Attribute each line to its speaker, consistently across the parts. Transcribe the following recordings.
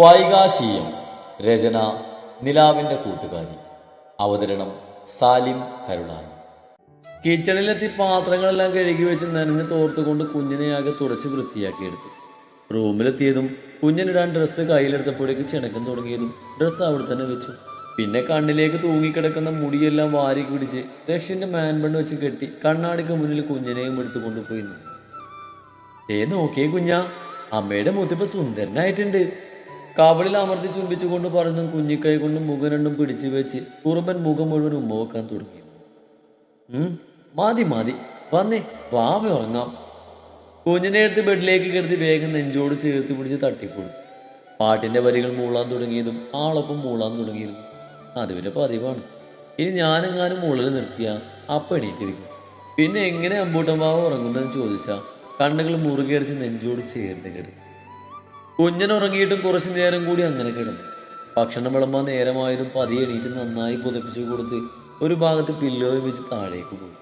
Speaker 1: വൈകാശീയം രചന നിലാവിന്റെ കൂട്ടുകാരി. അവതരണം സാലിം കരുളായി. കിച്ചണിലെത്തി പാത്രങ്ങളെല്ലാം കഴുകി വെച്ച് നനഞ്ഞ് തോർത്തുകൊണ്ട് കുഞ്ഞിനെയാകെ തുടച്ച് വൃത്തിയാക്കിയെടുത്തു. റൂമിലെത്തിയതും കുഞ്ഞിനിടാൻ ഡ്രസ്സ് കയ്യിലെടുത്തപ്പോഴേക്ക് ചിണക്കം തുടങ്ങിയതും ഡ്രസ്സ് അവിടെ തന്നെ വെച്ചു. പിന്നെ കണ്ണിലേക്ക് തൂങ്ങിക്കിടക്കുന്ന മുടിയെല്ലാം വാരി പിടിച്ച് ദക്ഷിന്റെ മാൻബണ്ണ് വെച്ച് കെട്ടി കണ്ണാടിക്ക് മുന്നിൽ കുഞ്ഞിനെയും എടുത്തു കൊണ്ടുപോയി നിന്നു. ഏ നോക്കിയേ കുഞ്ഞാ അമ്മയുടെ മുത്തിപ്പ സുന്ദരനായിട്ടുണ്ട്. കവളിൽ അമർത്തി ചുംബിച്ചുകൊണ്ട് പറഞ്ഞും കുഞ്ഞിക്കൈ കൊണ്ടും മുഖം രണ്ടും പിടിച്ചു വെച്ച് കുറുമ്പൻ മുഖം മുഴുവൻ ഉമ്മ വെക്കാൻ തുടങ്ങി മാതി മതി. വന്നേ വാവ ഉറങ്ങാം. കുഞ്ഞിനെ എടുത്ത് ബെഡിലേക്ക് കിടത്തി വേഗം നെഞ്ചോട് ചേർത്ത് പിടിച്ച് തട്ടിക്കൊടുത്തു. പാട്ടിന്റെ വരികൾ മൂളാൻ തുടങ്ങിയതും ആളൊപ്പം മൂളാൻ തുടങ്ങിയിരുന്നു. അത് പിന്നെ പതിവാണ്. ഇനി ഞാനെങ്ങാനും മൂളൽ നിർത്തിയ അപ്പം എണീറ്റിരിക്കും. പിന്നെ എങ്ങനെ അമ്പൂട്ടൻ വാവ ഉറങ്ങുന്നതെന്ന് ചോദിച്ചാൽ കണ്ണുകൾ മുറുകെ അടിച്ച് നെഞ്ചോട് ചേർന്ന് കിടന്നു കുഞ്ഞൻ ഉറങ്ങിയിട്ടും കുറച്ചു നേരം കൂടി അങ്ങനെ കിടന്നു. ഭക്ഷണം വിളമ്പാൻ നേരമായതും പതി എണീറ്റ് നന്നായി പുതപ്പിച്ചു കൊടുത്ത് ഒരു ഭാഗത്ത് പില്ലോയും വെച്ച് താഴേക്ക് പോയി.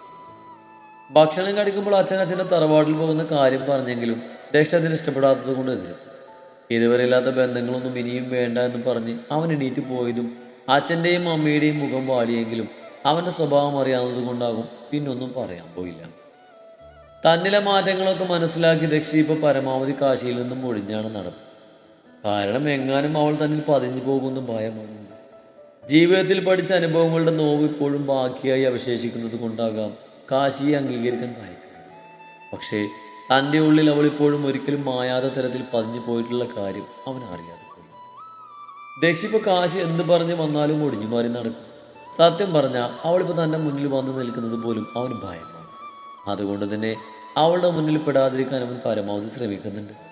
Speaker 1: ഭക്ഷണം കഴിക്കുമ്പോൾ അച്ഛൻ അച്ഛന്റെ തറവാട്ടിൽ പോകുന്ന കാര്യം പറഞ്ഞെങ്കിലും ദക്ഷ അതിന് ഇഷ്ടപ്പെടാത്തത് കൊണ്ട് എതിർത്തു ഇതുവരെ ഇല്ലാത്ത ബന്ധങ്ങളൊന്നും ഇനിയും വേണ്ട എന്ന് പറഞ്ഞ് അവൻ എണീറ്റ് പോയതും അച്ഛന്റെയും അമ്മയുടെയും മുഖം വാടിയെങ്കിലും അവന്റെ സ്വഭാവം അറിയാവുന്നത് കൊണ്ടാകും പിന്നൊന്നും പറയാൻ പോയില്ല. തന്നിലെ മാറ്റങ്ങളൊക്കെ മനസ്സിലാക്കി ദക്ഷി ഇപ്പോൾ പരമാവധി കാശിയിൽ നിന്നും ഒഴിഞ്ഞാണ് നടപ്പ്. കാരണം എങ്ങാനും അവൾ തന്നിൽ പതിഞ്ഞു പോകുന്ന ഭയമാണ് ജീവിതത്തിൽ പഠിച്ച അനുഭവങ്ങളുടെ നോവ് ഇപ്പോഴും ബാക്കിയായി അവശേഷിക്കുന്നത് കൊണ്ടാകാം കാശിയെ അംഗീകരിക്കാൻ ഭയക്കുന്നത് പക്ഷേ തന്റെ ഉള്ളിൽ അവൾ ഇപ്പോഴും ഒരിക്കലും മായാത്ത തരത്തിൽ പതിഞ്ഞു പോയിട്ടുള്ള കാര്യം അവൻ അറിയാതെ പോയി. ദക്ഷിപ്പോ കാശി എന്ത് പറഞ്ഞ് വന്നാലും ഒടിഞ്ഞു മാറി നടക്കും. സത്യം പറഞ്ഞാൽ അവളിപ്പോൾ തന്റെ മുന്നിൽ വന്നു നിൽക്കുന്നത് പോലും അവന് ഭയമാണ്. അതുകൊണ്ട് തന്നെ അവളുടെ മുന്നിൽ പെടാതിരിക്കാൻ അവൻ പരമാവധി ശ്രമിക്കുന്നുണ്ട്.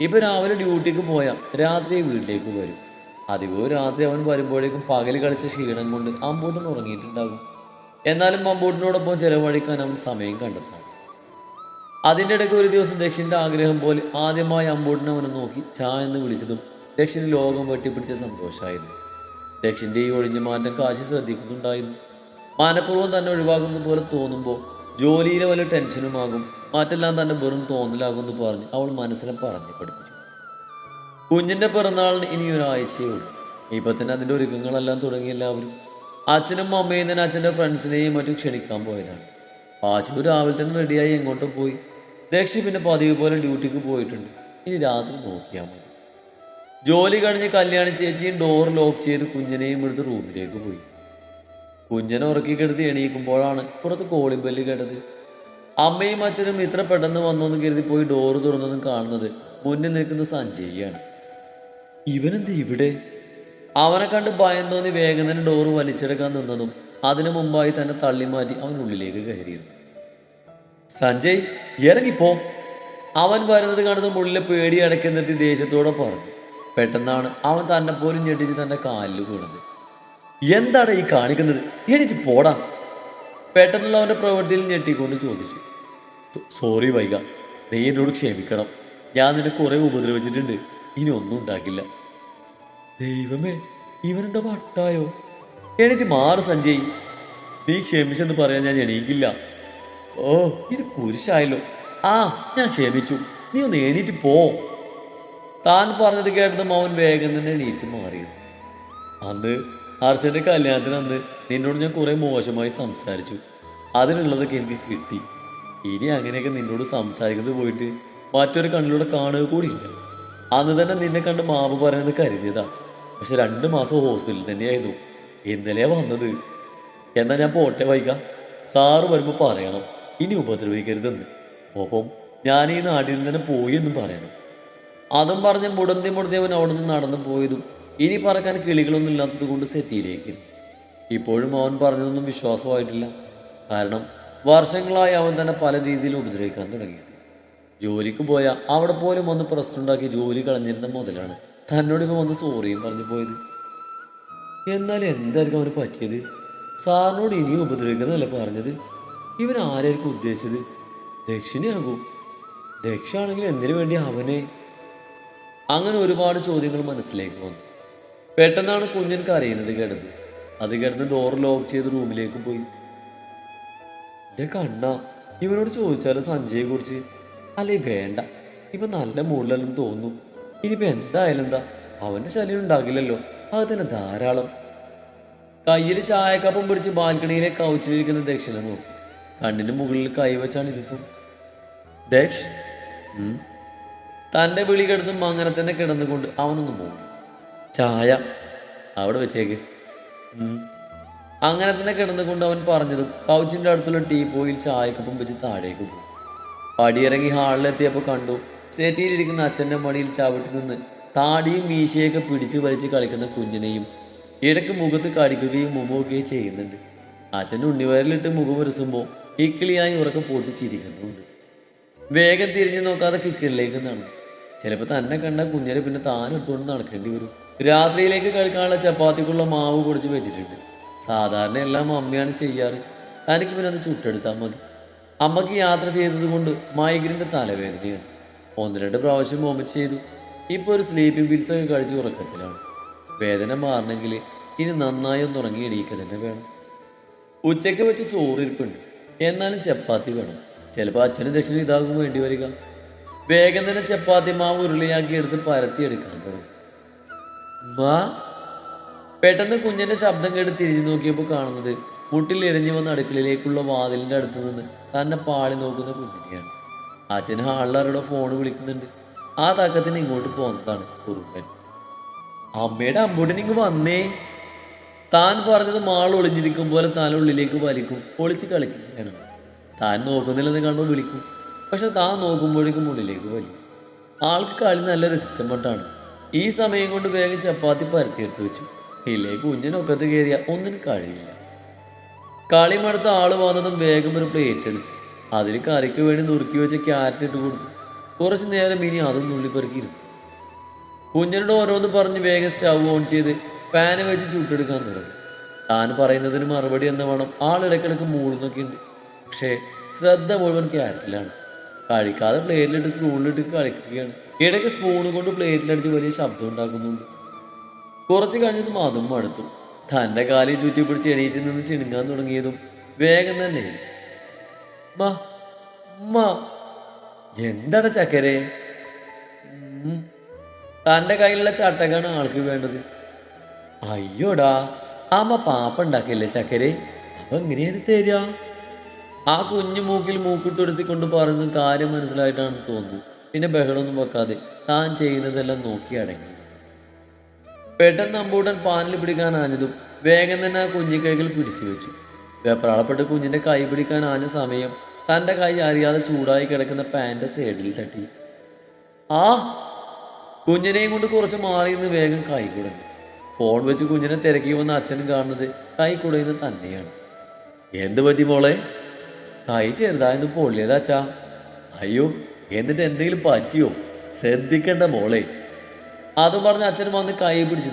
Speaker 1: ഇപ്പൊ രാവിലെ ഡ്യൂട്ടിക്ക് പോയാൽ രാത്രി വീട്ടിലേക്ക് വരും. അധികവും രാത്രി അവൻ വരുമ്പോഴേക്കും പകൽ കളിച്ച ക്ഷീണം കൊണ്ട് അമ്പൂട്ടൻ ഉറങ്ങിയിട്ടുണ്ടാകും. എന്നാലും അമ്പൂട്ടിനോടൊപ്പം ചെലവഴിക്കാൻ അവൻ സമയം കണ്ടെത്താം അതിന്റെ ഇടയ്ക്ക് ഒരു ദിവസം ദക്ഷിന്റെ ആഗ്രഹം പോലെ ആദ്യമായി അമ്പൂട്ടിനെ അവനെ നോക്കി ചാ എന്ന് വിളിച്ചതും ദക്ഷിന് ലോകം വെട്ടിപ്പിടിച്ച സന്തോഷമായിരുന്നു. ദക്ഷിന്റെ ഈ ഒഴിഞ്ഞു മാറ്റം കാശി ശ്രദ്ധിക്കുന്നുണ്ടായിരുന്നു. മനഃപൂർവം തന്നെ ഒഴിവാക്കുന്ന പോലെ തോന്നുമ്പോൾ ജോലിയിലെ വല്ല ടെൻഷനുമാകും മറ്റെല്ലാം തന്നെ വെറും തോന്നലാകുമെന്ന് പറഞ്ഞ് അവൾ മനസ്സിനെ പറഞ്ഞ് പഠിപ്പിച്ചു. കുഞ്ഞിന്റെ പിറന്നാളിന് ഇനി ഒരാഴ്ചയേ ഉള്ളൂ. ഇപ്പൊ തന്നെ അതിന്റെ ഒരുക്കങ്ങളെല്ലാം തുടങ്ങി എല്ലാവരും. അച്ഛനും അമ്മയും തന്നെ അച്ഛന്റെ ഫ്രണ്ട്സിനെയും മറ്റും ക്ഷണിക്കാൻ പോയതാണ്. പാച്ചു രാവിലെ തന്നെ റെഡിയായി എങ്ങോട്ട് പോയി. ദക്ഷി പിന്നെ പതിവ് പോലെ ഡ്യൂട്ടിക്ക് പോയിട്ടുണ്ട്. ഇനി രാത്രി നോക്കിയാൽ മതി. ജോലി കഴിഞ്ഞ് കല്യാണ ചേച്ചിയും ഡോർ ലോക്ക് ചെയ്ത് കുഞ്ഞിനെയും എടുത്ത് റൂമിലേക്ക് പോയി. കുഞ്ഞനെ ഉറക്കി കിടത്തി എണീക്കുമ്പോഴാണ് പുറത്ത് കോളിംഗ് കേട്ടത്. അമ്മയും അച്ഛനും ഇത്ര പെട്ടെന്ന് വന്നോന്ന് കരുതി പോയി ഡോറ് തുറന്നതും കാണുന്നത് മുന്നിൽ നിൽക്കുന്ന സഞ്ജയിയാണ്. ഇവനെന്താ ഇവിടെ? അവനെ കണ്ട് ഭയം തോന്നി വേഗം തന്നെ ഡോറ് വലിച്ചെടുക്കാൻ നിന്നതും അതിനു മുമ്പായി തന്നെ തള്ളി മാറ്റി അവൻ ഉള്ളിലേക്ക് കയറിയിരുന്നു. സഞ്ജയ് ഇറങ്ങിപ്പോ അവൻ വരുന്നത് കാണുന്ന മുള്ളിലെ പേടി അടക്കി നിർത്തി ദേഷ്യത്തോടെ പറഞ്ഞു. പെട്ടെന്നാണ് അവൻ തന്നെ പോലും ഞെട്ടിച്ച് തന്റെ കാലിൽ വീണത്. എന്താണ് ഈ കാണിക്കുന്നത്? എണീച്ച് പോടാ. പെട്ടെന്നുള്ള അവന്റെ പ്രവൃത്തിയിൽ ഞെട്ടിക്കൊണ്ട് ചോദിച്ചു. "സോ- സോറി വൈക നീ എന്നോട് ക്ഷമിക്കണം. ഞാൻ നിന്നെ കുറെ ഉപദ്രവിച്ചിട്ടുണ്ട്. ഇനി ഒന്നും ഉണ്ടാക്കില്ല. ദൈവമേ ഇവനെന്താ വട്ടായോ? എണീറ്റ് മാറ് സഞ്ജയ്. നീ ക്ഷമിച്ചെന്ന് പറയാൻ ഞാൻ എണീക്കില്ല. ഓ ഇത് കുരിശായല്ലോ. ആ ഞാൻ ക്ഷമിച്ചു. നീ ഒന്ന് എണീറ്റ് പോ. താൻ പറഞ്ഞത് കേട്ടതും അവൻ വേഗം തന്നെ എണീറ്റ് മാറിയിരുന്നു അന്ന് ഹർഷന്റെ കല്യാണത്തിന് അന്ന് നിന്നോട് ഞാൻ കുറേ മോശമായി സംസാരിച്ചു. അതിനുള്ളതൊക്കെ എനിക്ക് കിട്ടി. ഇനി അങ്ങനെയൊക്കെ നിന്നോട് സംസാരിക്കുന്നത് പോയിട്ട് മറ്റൊരു കണ്ണിലൂടെ കാണുക കൂടിയില്ല അന്ന് തന്നെ നിന്നെ കണ്ട് മാപ്പ് പറയുന്നത് കരുതിയതാ. പക്ഷെ രണ്ട് മാസം ഹോസ്പിറ്റലിൽ തന്നെയായിരുന്നു. ഇന്നലെയാ വന്നത്. എന്നാൽ ഞാൻ പോട്ടെ വൈക. സാറ് വരുമ്പോൾ പറയണം. ഇനി ഉപദ്രവിക്കരുതെന്ന്. ഒപ്പം ഞാൻ ഈ നാട്ടിൽ നിന്ന് തന്നെ പോയി എന്നും പറയണം. അതും പറഞ്ഞ് മുടന്തി മുടന്തി അവൻ അവിടെ നിന്ന് നടന്നു പോയതും ഇനി പറക്കാൻ കിളികളൊന്നും ഇല്ലാത്തത് കൊണ്ട് സെറ്റിയിലേക്ക്. ഇപ്പോഴും അവൻ പറഞ്ഞതൊന്നും വിശ്വാസമായിട്ടില്ല. കാരണം വർഷങ്ങളായി അവൻ തന്നെ പല രീതിയിൽ ഉപദ്രവിക്കാൻ തുടങ്ങിയിട്ട് ജോലിക്ക് പോയ അവിടെ പോലും വന്ന് പ്രശ്നമുണ്ടാക്കി ജോലി കളഞ്ഞിരുന്ന മുതലാണ് തന്നോടിപ്പോൾ വന്ന് സോറിയും പറഞ്ഞു പോയത്. എന്നാൽ എന്തായിരിക്കും അവന് പറ്റിയത്? സാറിനോട് ഇനിയും ഉപദ്രവിക്കുന്നതല്ലേ പറഞ്ഞത്? ഇവൻ ആരായിരിക്കും ഉദ്ദേശിച്ചത്? ദക്ഷിണയാകൂ. ദക്ഷാണെങ്കിൽ എന്തിനു വേണ്ടി അവനെ? അങ്ങനെ ഒരുപാട് ചോദ്യങ്ങൾ മനസ്സിലേക്ക് വന്നു. പെട്ടെന്നാണ് കുഞ്ഞൻ കരയുന്നത് കേട്ടത്. അത് കിടന്ന് ഡോർ ലോക്ക് ചെയ്ത് റൂമിലേക്ക് പോയി. എന്റെ കണ്ണ ഇവനോട് ചോദിച്ചാലോ സഞ്ജയെ കുറിച്ച് അല്ലേ വേണ്ട. ഇപ്പൊ നല്ല മൂഡിലെല്ലാം തോന്നുന്നു. ഇനിയിപ്പോ എന്തായാലും എന്താ? അവന്റെ ശല്യം ഉണ്ടാകില്ലല്ലോ. അത് തന്നെ ധാരാളം. കയ്യിൽ ചായക്കപ്പം പിടിച്ച് ബാൽക്കണിയിലെ കൗച്ചിലിരിക്കുന്ന ദക്ഷിണ നോക്കി. കണ്ണിന് മുകളിൽ കൈവച്ചാണ് ഇരുത്തും. ദക്ഷ്. തന്റെ വിളി കിടന്നും അങ്ങനെ തന്നെ കിടന്നുകൊണ്ട് അവനൊന്നും മൂടി ചായ അവിടെ വെച്ചേക്ക്. അങ്ങനെ തന്നെ കിടന്നുകൊണ്ട് അവൻ പറഞ്ഞതും കൗച്ചിന്റെ അടുത്തുള്ള ടീ പോയിൽ ചായക്കപ്പം വെച്ച് താഴേക്ക് പോയി. പടിയിറങ്ങി ഹാളിലെത്തിയപ്പോൾ കണ്ടു സെറ്റിയിലിരിക്കുന്ന അച്ഛന്റെ മടിയിൽ ചവിട്ടി നിന്ന് താടിയും മീശയൊക്കെ പിടിച്ച് വലിച്ച് കളിക്കുന്ന കുഞ്ഞിനെയും ഇടയ്ക്ക് മുഖത്ത് കടിക്കുകയും മുമ്പൊക്കെയും ചെയ്യുന്നുണ്ട്. അച്ഛൻ ഉണ്ണിവയറിലിട്ട് മുഖം ഉരസുമ്പോൾ ഇക്കിളിയായി ഉറക്കം പൊട്ടിച്ചിരിക്കുന്നുണ്ട് വേഗം തിരിഞ്ഞു നോക്കാതെ കിച്ചണിലേക്ക് നടന്നു. ചിലപ്പോൾ തന്നെ കണ്ട കുഞ്ഞിനെ പിന്നെ താൻ എടുത്തുകൊണ്ട് നടക്കേണ്ടി വരും. രാത്രിയിലേക്ക് കഴിക്കാനുള്ള ചപ്പാത്തിക്കുള്ള മാവ് പൊടിച്ച് വെച്ചിട്ടുണ്ട്. സാധാരണ എല്ലാം അമ്മയാണ് ചെയ്യാറ്. തനിക്ക് പിന്നെ അത് ചുട്ടെടുത്താൽ മതി. അമ്മയ്ക്ക് യാത്ര ചെയ്തത് കൊണ്ട് മൈഗ്രന്റെ തലവേദനയാണ്. ഒന്ന് രണ്ട് പ്രാവശ്യം വോമിറ്റ് ചെയ്തു. ഇപ്പോൾ ഒരു സ്ലീപ്പിംഗ് പിൽസ് ഒക്കെ കഴിച്ച് ഉറക്കത്തിലാണ്. വേദന മാറണമെങ്കിൽ ഇനി നന്നായി ഒന്ന് ഉറങ്ങി എണീക്കുക തന്നെ വേണം. ഉച്ചയ്ക്ക് വെച്ച് ചോറിരിപ്പുണ്ട് എന്നാലും ചപ്പാത്തി വേണം. ചിലപ്പോൾ അച്ഛനും ദക്ഷിണ ഇതാകും വേണ്ടി വരിക. വേഗം തന്നെ ചപ്പാത്തി മാവ് ഉരുളിയാക്കി എടുത്ത് പരത്തി എടുക്കാൻ തുടങ്ങി. മാ. പെട്ടെന്ന് കുഞ്ഞിന്റെ ശബ്ദം കേട്ട് തിരിഞ്ഞു നോക്കിയപ്പോൾ കാണുന്നത് മുട്ടിൽ ഇഴഞ്ഞു വന്ന അടുക്കളയിലേക്കുള്ള വാതിലിന്റെ അടുത്ത് നിന്ന് തന്നെ പാളി നോക്കുന്ന കുഞ്ഞിനെയാണ്. അച്ഛൻ ഹാളിലാരുടെ ഫോൺ വിളിക്കുന്നുണ്ട്. ആ തക്കത്തിന് ഇങ്ങോട്ട് പോന്നതാണ് കുറുമ്പൻ അമ്മയുടെ അമ്പൂട്ടിന് ഇങ്ങ് വന്നേ. താൻ പറഞ്ഞത് മാൾ ഒളിഞ്ഞിരിക്കും പോലെ താൻ ഉള്ളിലേക്ക് വലിക്കും ഒളിച്ച് കളിക്കുകയാണ്. താൻ നോക്കുന്നില്ലെന്ന് കാണുമ്പോൾ വിളിക്കും. പക്ഷെ താൻ നോക്കുമ്പോഴേക്കും ഉള്ളിലേക്ക് വലിക്കും. ആൾക്ക് കളി നല്ല രസിച്ചമട്ടാണ് ഈ സമയം കൊണ്ട് വേഗം ചപ്പാത്തി പരത്തിയെടുത്ത് വെച്ചു. ഇല്ലേ കുഞ്ഞിനൊക്കത്ത് കയറിയ ഒന്നിനും കഴിയില്ല. കളി മടുത്ത ആൾ വന്നതും വേഗം ഒരു പ്ലേറ്റ് എടുത്തു. അതിൽ കറിക്ക് വേണ്ടി നുറുക്കി വെച്ച ക്യാരറ്റ് ഇട്ട് കൊടുത്തു. കുറച്ച് നേരം ഇനി അതും നുള്ളിപ്പെറുക്കിയിരുന്നു. കുഞ്ഞിനോട് ഓരോന്ന് പറഞ്ഞ് വേഗം സ്റ്റവ് ഓൺ ചെയ്ത് പാന് വെച്ച് ചുട്ടെടുക്കാൻ തുടങ്ങി. താൻ പറയുന്നതിന് മറുപടി എന്ന വേണം ആളിടക്കിടക്ക് മൂളുന്നൊക്കെ ഉണ്ട് പക്ഷേ ശ്രദ്ധ മുഴുവൻ ക്യാരറ്റിലാണ് കഴിക്കാതെ പ്ലേറ്റിലിട്ട് സ്പൂണിലിട്ട് കളിക്കുകയാണ്. ഇടയ്ക്ക് സ്പൂൺ കൊണ്ട് പ്ലേറ്റിലടിച്ച് വലിയ ശബ്ദം ഉണ്ടാക്കുന്നുണ്ട്. കുറച്ച് കഴിഞ്ഞത് മതം മടുത്തു. തന്റെ കാലിൽ ചുറ്റി പിടിച്ച് എണീറ്റിൽ നിന്ന് ചിണുങ്ങാൻ തുടങ്ങിയതും വേഗം തന്നെ എന്താണ് ചക്കരെ. തന്റെ കയ്യിലുള്ള ചട്ടക്കാണ് ആൾക്ക് വേണ്ടത്. അയ്യോടാ അമ്മ പാപ്പ ഉണ്ടാക്കില്ലേ ചക്കരെ? അപ്പൊ എങ്ങനെയാണ് തരിക? ആ കുഞ്ഞു മൂക്കിൽ മൂക്കിട്ടുരസിക്കൊണ്ട് പറയുന്ന കാര്യം മനസ്സിലായിട്ടാണ് തോന്നുന്നത്. പിന്നെ ബഹളമൊന്നും വെക്കാതെ താൻ ചെയ്യുന്നതെല്ലാം നോക്കി അടങ്ങി. പെട്ടെന്ന് അമ്പൂട്ടൻ പാനിൽ പിടിക്കാൻ ആഞ്ഞതും വേഗം തന്നെ ആ കുഞ്ഞിക്കൈകൾ പിടിച്ചു വെച്ചു. വെപ്രാളപ്പെട്ട് കുഞ്ഞിന്റെ കൈ പിടിക്കാൻ ആഞ്ഞ സമയം തന്റെ കൈ അറിയാതെ ചൂടായി കിടക്കുന്ന പാന്റെ സൈഡിൽ തട്ടി. ആ! കുഞ്ഞിനെയും കൊണ്ട് കുറച്ച് മാറി നിന്ന് വേഗം കൈ കുടഞ്ഞു. ഫോൺ വെച്ച് കുഞ്ഞിനെ തിരക്കി വന്ന അച്ഛനും കാണുന്നത് കൈ കുടയുന്നത് തന്നെയാണ്. എന്ത് പറ്റി മോളെ? കൈ ചെറുതായെന്ന് പൊള്ളിയതാച്ചാ അയ്യോ എന്നിട്ട് എന്തെങ്കിലും പറ്റിയോ? ശ്രദ്ധിക്കണ്ട മോളെ. അതും പറഞ്ഞ് അച്ഛൻ വന്ന് കൈ പിടിച്ചു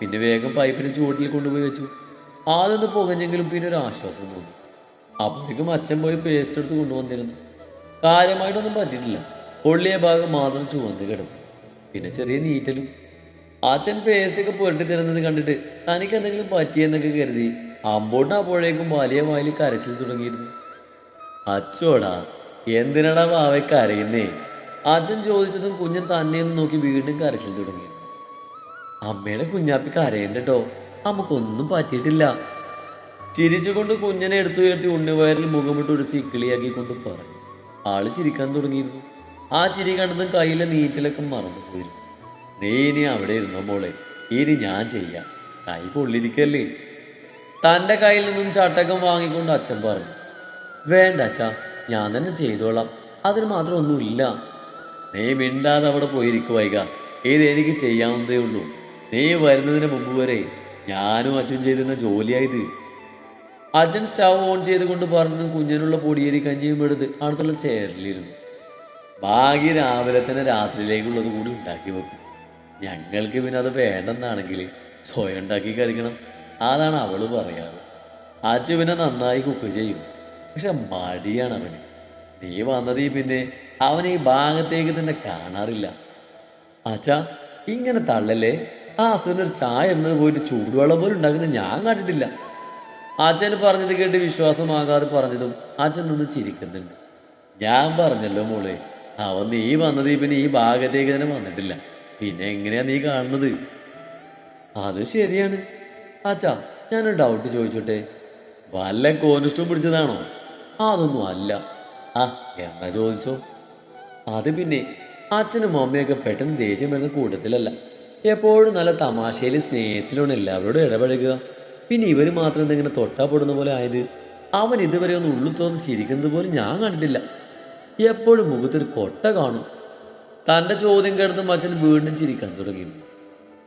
Speaker 1: പിന്നെ വേഗം പൈപ്പിന് ചുവട്ടിൽ കൊണ്ടുപോയി വെച്ചു. ആദ്യം പുകഞ്ഞെങ്കിലും പിന്നെ ഒരു ആശ്വാസം തോന്നി. അപ്പോഴേക്കും അച്ഛൻ പോയി പേസ്റ്റ് എടുത്ത് കൊണ്ടുവന്നിരുന്നു. കാര്യമായിട്ടൊന്നും പറ്റിയിട്ടില്ല. പൊള്ളിയ ഭാഗം മാത്രം ചുവന്ന് കിടന്നു. പിന്നെ ചെറിയ നീറ്റലും. അച്ഛൻ പേസ്റ്റൊക്കെ പുരട്ടി തരുന്നത് കണ്ടിട്ട് തനിക്ക് എന്തെങ്കിലും പറ്റിയെന്നൊക്കെ കരുതി അമ്പോട്ടിന് അപ്പോഴേക്കും വലിയ വായിൽ കരച്ചിൽ തുടങ്ങിയിരുന്നു. അച്ചോടാ എന്തിനടാ മാവയ്ക്ക് കരയുന്നേ? അച്ഛൻ ചോദിച്ചതും കുഞ്ഞൻ തന്നെയെന്ന് നോക്കി വീണ്ടും കരച്ചിൽ തുടങ്ങി. അമ്മയുടെ കുഞ്ഞാപ്പി കരയണ്ടട്ടോ നമുക്കൊന്നും പറ്റിയിട്ടില്ല. ചിരിച്ചുകൊണ്ട് കുഞ്ഞനെ എടുത്തുയർത്തി ഉണ്ണിവയറിൽ മുഖമിട്ട് ഒരു സിക്കിളിയാക്കി കൊണ്ട് പറഞ്ഞു. ആൾ ചിരിക്കാൻ തുടങ്ങിയിരുന്നു. ആ ചിരി കണ്ടതും കയ്യിലെ നീറ്റിലൊക്കെ മറന്നു പോയിരുന്നു. നീ ഇനി അവിടെ ഇരുന്നോ മോളെ? ഇനി ഞാൻ ചെയ്യാം. കൈ പൊള്ളിരിക്കല്ലേ തന്റെ കയ്യിൽ നിന്നും ചട്ടകം വാങ്ങിക്കൊണ്ട് അച്ഛൻ പറഞ്ഞു. വേണ്ട അച്ഛാ ഞാൻ തന്നെ ചെയ്തോളാം. അതിന് മാത്രം ഒന്നുമില്ല. നീ മിണ്ടാതെ അവിടെ പോയിരിക്കും വൈക. ഇത് എനിക്ക് ചെയ്യാവുന്നതേ ഉള്ളൂ. നീ വരുന്നതിന് മുമ്പ് വരെ ഞാനും അച്ഛൻ ചെയ്തിരുന്ന ജോലിയായത്. അച്ഛൻ സ്റ്റവ് ഓൺ ചെയ്തുകൊണ്ട് പറഞ്ഞു കുഞ്ഞിനുള്ള പൊടിയേരി കഞ്ഞിയും എടുത്ത് അടുത്തുള്ള ചെയറിലിരുന്നു. ഭാഗ്യ രാവിലെ തന്നെ രാത്രിയിലേക്കുള്ളത് കൂടി ഉണ്ടാക്കി വെക്കും. ഞങ്ങൾക്ക് പിന്നെ അത് വേണ്ടെന്നാണെങ്കിൽ സ്വയം ഉണ്ടാക്കി കഴിക്കണം. അതാണ് അവൾ പറയാറ്. അച്ഛൻ പിന്നെ നന്നായി കുക്ക് ചെയ്യും. പക്ഷെ മടിയാണ് അവന് നീ വന്നതീ പിന്നെ അവൻ ഈ ഭാഗത്തേക്ക് തന്നെ കാണാറില്ല. അച്ഛാ ഇങ്ങനെ തള്ളല്ലേ? ആ അസുരനൊരു ചായ എന്നത് പോയിട്ട് ചൂടുവെള്ളം പോലും ഉണ്ടാക്കുന്നത് ഞാൻ കണ്ടിട്ടില്ല. അച്ഛൻ പറഞ്ഞത് കേട്ട് വിശ്വാസമാകാതെ പറഞ്ഞതും അച്ഛൻ നിന്ന് ചിരിക്കുന്നുണ്ട്. ഞാൻ പറഞ്ഞല്ലോ മോളെ അവൻ നീ വന്നത് പിന്നെ ഈ ഭാഗത്തേക്ക് തന്നെ വന്നിട്ടില്ല. പിന്നെ എങ്ങനെയാ നീ കാണുന്നത്? അത് ശരിയാണ്. അച്ഛാ ഞാനൊരു ഡൗട്ട് ചോദിച്ചോട്ടെ? വല്ല കോനിഷ്ടം പിടിച്ചതാണോ? അതൊന്നും അല്ല ആ എന്നാ ചോദിച്ചോ? അത് പിന്നെ അച്ഛനും അമ്മയൊക്കെ പെട്ടെന്ന് ദേഷ്യം വരുന്ന കൂട്ടത്തിലല്ല. എപ്പോഴും നല്ല തമാശയിൽ സ്നേഹത്തിലാണ് എല്ലാവരോടും ഇടപഴകുക. പിന്നെ ഇവർ മാത്രം എന്തെങ്കിലും തൊട്ടാപ്പെടുന്ന പോലെ ആയത്? അവൻ ഇതുവരെ ഒന്ന് ഉള്ളു തോന്നി ചിരിക്കുന്നത് പോലും ഞാൻ കണ്ടിട്ടില്ല. എപ്പോഴും മുഖത്തൊരു കൊട്ട കാണും. തന്റെ ചോദ്യം കേട്ടതും അച്ഛൻ വീണ്ടും ചിരിക്കാൻ തുടങ്ങി.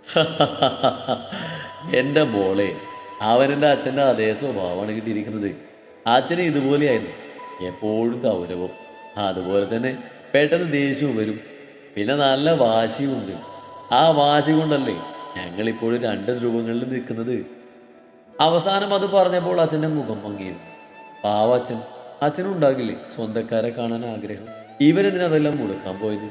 Speaker 1: എന്റെ മോളെ അവനെന്റെ അച്ഛന്റെ അതേ സ്വഭാവമാണ് കിട്ടിയിരിക്കുന്നത്. അച്ഛന് ഇതുപോലെയായിരുന്നു. എപ്പോഴും കൗരവം. അതുപോലെ തന്നെ പെട്ടെന്ന് ദേഷ്യവും വരും. പിന്നെ നല്ല വാശിയുമുണ്ട്. ആ വാശി കൊണ്ടല്ലേ ഞങ്ങളിപ്പോഴും രണ്ട് ധ്രുവങ്ങളിൽ നിൽക്കുന്നത്? അവസാനം അത് പറഞ്ഞപ്പോൾ അച്ഛന്റെ മുഖം മങ്ങിയിരുന്നു പാവ അച്ഛൻ. അച്ഛനുണ്ടാകില്ലേ സ്വന്തക്കാരെ കാണാൻ ആഗ്രഹം? ഇവരെന്തിനതെല്ലാം മുടക്കാൻ പോയത്?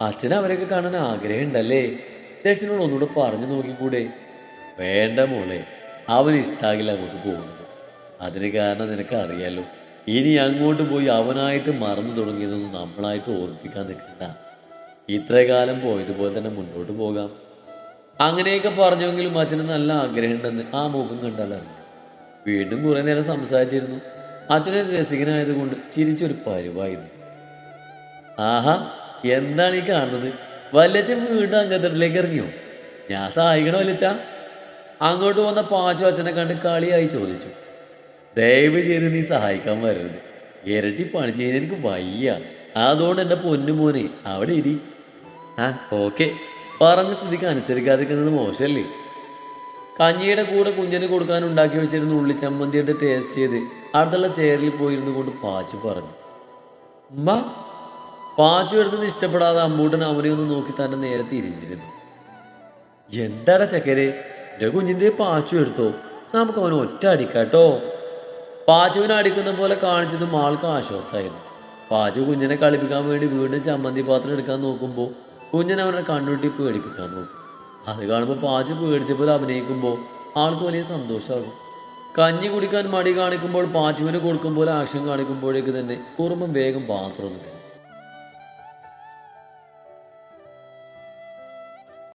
Speaker 1: അച്ഛന് അവരൊക്കെ കാണാൻ ആഗ്രഹമുണ്ടല്ലേ? ദക്ഷിണോട് ഒന്നുകൂടെ പറഞ്ഞു നോക്കിക്കൂടെ? വേണ്ട മോളെ. അവന് ഇഷ്ടാകില്ല അങ്ങോട്ട് പോകുന്നത്. അതിന് കാരണം നിനക്ക് അറിയാലോ ഇനി അങ്ങോട്ട് പോയി അവനായിട്ട് മറന്നു തുടങ്ങിയതൊന്നും നമ്മളായിട്ട് ഓർപ്പിക്കാൻ നിൽക്കണ്ട. ഇത്രകാലം പോയതുപോലെ തന്നെ മുന്നോട്ട് പോകാം. അങ്ങനെയൊക്കെ പറഞ്ഞെങ്കിലും അച്ഛന് നല്ല ആഗ്രഹമുണ്ടെന്ന് ആ മുഖം കണ്ടാലറിയാം വീണ്ടും കുറെ നേരം സംസാരിച്ചിരുന്നു. അച്ഛനൊരു രസികനായതുകൊണ്ട് ചിരിച്ചൊരു പരുവായിരുന്നു. ആഹാ എന്താണ് ഈ കാണുന്നത്? വല്ലച്ചൻ വീണ്ടും അങ്കത്തട്ടിലേക്ക് ഇറങ്ങിയോ? ഞാൻ സഹായിക്കണോ വല്ലച്ച? അങ്ങോട്ട് വന്ന പാച്ചു അച്ഛനെ കണ്ട് കളിയായി ചോദിച്ചു. ദയവ് ചെയ്ത് നീ സഹായിക്കാൻ വരരുത്. ഇരട്ടി പണി ചെയ്യുന്ന എനിക്ക് വയ്യ. അതുകൊണ്ട് എന്റെ പൊന്നു മോനെ അവിടെ ഇരി. ആ ഓക്കെ. പറഞ്ഞ സ്ഥിതിക്ക് അനുസരിക്കാതിരിക്കുന്നത് മോശമല്ലേ കഞ്ഞിയുടെ കൂടെ കുഞ്ഞിന് കൊടുക്കാൻ ഉണ്ടാക്കി വെച്ചിരുന്ന ഉള്ളി ചമ്മന്തി എടുത്ത് ടേസ്റ്റ് ചെയ്ത് അടുത്തുള്ള ചെയറിൽ പോയിരുന്നു കൊണ്ട് പാച്ചു പറഞ്ഞു. ഉമ്മ പാച്ചു എടുത്തത് ഇഷ്ടപ്പെടാതെ അമ്മൂട്ടൻ അവനെ ഒന്ന് നോക്കി തന്നെ നേരെ തിരിഞ്ഞിരുന്നു എന്താടാ ചക്കരെ എന്റെ കുഞ്ഞിന്റെ പാച്ചു എടുത്തോ? നമുക്ക് അവനെ ഒറ്റ അടിക്കാട്ടോ. പാച്ചുവിനെ അടിക്കുന്ന പോലെ കാണിച്ചതും ആൾക്ക് ആശ്വാസമായിരുന്നു. പാച്ചു കുഞ്ഞിനെ കളിപ്പിക്കാൻ വേണ്ടി വീണ്ടും ചമ്മന്തി പാത്രം എടുക്കാൻ നോക്കുമ്പോൾ കുഞ്ഞൻ അവരുടെ കണ്ണുട്ടി പേടിപ്പിക്കാൻ നോക്കും. അത് കാണുമ്പോൾ പാച്ചു പേടിച്ചപ്പോൾ അഭിനയിക്കുമ്പോൾ ആൾക്ക് വലിയ സന്തോഷമാകും. കഞ്ഞി കുടിക്കാൻ മടി കാണിക്കുമ്പോൾ പാച്ചുവിന് കൊടുക്കുമ്പോൾ ആക്ഷൻ കാണിക്കുമ്പോഴേക്ക് തന്നെ കുറുമ്പം വേഗം പാത്രം ഒന്ന്